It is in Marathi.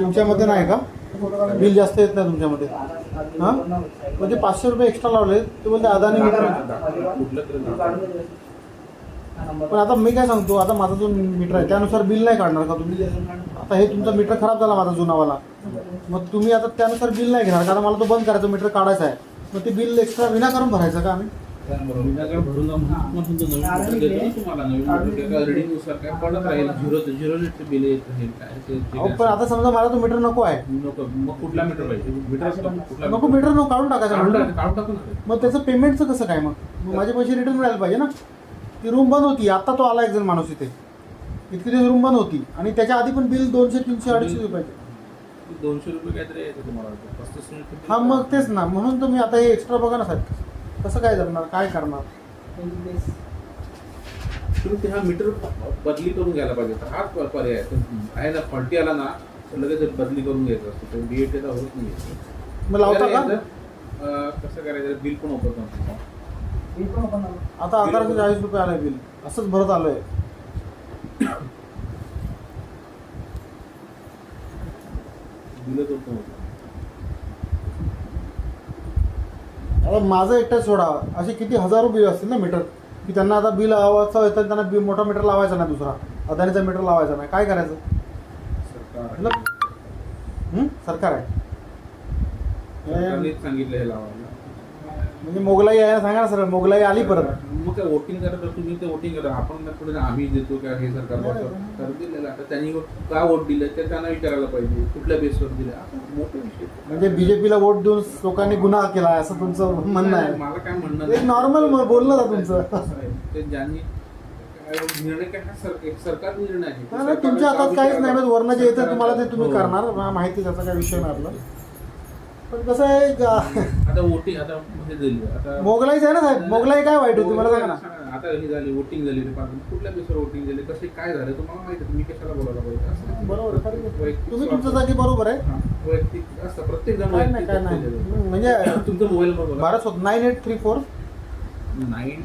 तुमच्यामध्ये नाही का? बिल जास्त येत नाही तुमच्यामध्ये. हां? म्हणजे पाचशे रुपये एक्स्ट्रा लावले ते बोलते अदानी मीटर पण आता मी काय सांगतो आता माझा जो मीटर आहे त्यानुसार बिल नाही काढणार का तुम्ही? आता हे तुमचा मीटर खराब झाला माझा जुनावाला. मग तुम्ही आता त्यानुसार बिल नाही घेणार कारण मला तो बंद करायचा मीटर काढायचा आहे. मग ते बिल एक्स्ट्रा विनाकारण भरायचं का आम्ही? भरून काय पण आता समजा मला तो मीटर नको आहे. नको मग कुठला मीटर पाहिजे? मीटर कुठला नको मीटर नको काढून टाकायचा मग त्याचं पेमेंटचं कसं काय मग? माझे पैसे रिटर्न मिळायला पाहिजे ना. ती रूम बंद होती आता तो आला एक जण माणूस इथे. इतकी दिवस रूम बंद होती. आणि त्याच्या आधी पण बिल दोनशे तीनशे अडीचशे रुपयाचे दोनशे रुपये काहीतरी हा मग तेच ना. म्हणून तुम्ही आता हे एक्स्ट्रा बघा ना साहेब. कसं काय जमणार? काय करणार? तुम्ही ते हा मीटर बदली करून घ्यायला पाहिजे तर हाच प- पर्याय आहे. आहे ना फॉल्टी आला ना तर लगेच बदली करून घ्यायचं असतं. तो डीएट होत नाही मग लावता का? कसं करायचं? बिल पण ओपन करतो. आता अकराशे चाळीस रुपये आलंय बिल. असंच भरत आलोय. बिलच ओपन होतं. आता माझं एकटं सोडा. असे किती हजारो बिल असतील ना मीटर की त्यांना आता बिल लावायचं येतं त्यांना बिल मोठा मीटर लावायचा नाही दुसरा. अदानीचा मीटर लावायचा नाही. काय करायचं? सरकार? सरकार आहे. सांगितलं हे लावायला. म्हणजे मोगलाई आहे ना सांगा ना सर मोगलाई आली परत. मग काय वोटिंग करा तर तुम्ही ते वोटिंग करा. आपण काय पुढे आम्ही देतो का हे सरकार. तर दिलेलं आता त्यांनी का वोट दिलं? ते त्यांना विचारायला पाहिजे. कुठल्या बेसवर दिलं? मोठे विषय. म्हणजे बीजेपीला वोट देऊन लोकांनी गुन्हा केला आहे असं तुमचं म्हणणं आहे. मला काय म्हणणं एक नॉर्मल बोलणं ना तुमचं. असं. ते ज्यांनी काय निर्णय काय? हा सर- सरकार निर्णय आहे. तुमच्या हातात काहीच नाही बस वरनं जे येतं तुम्हाला ते तुम्ही हो. करणार. माहिती त्याचा काही विषय नाही आपला. पण कसं आहे आता वोटिंग आता हे झाली. आता मोगलाईच आहे ना साहेब. मोगलाई काय वाईट होती मला सांगा ना. आता ही झाली वोटिंग झाली. डिपार्टमेंट कुठल्या बेसवर वोटिंग झाली कसे काय झालं तुम्हाला माहिती तुम्ही कशाला बोलायला पाहिजे? असं. बरोबर. वैयक्तिक तुम्ही तुमच्या जागी बरोबर आहे. वैयक्तिक असतं. प्रत्येक जण काय नाही काय नाही. म्हणजे तुमचा मोबाईल नंबर बोला बारा nine eight three four. Nine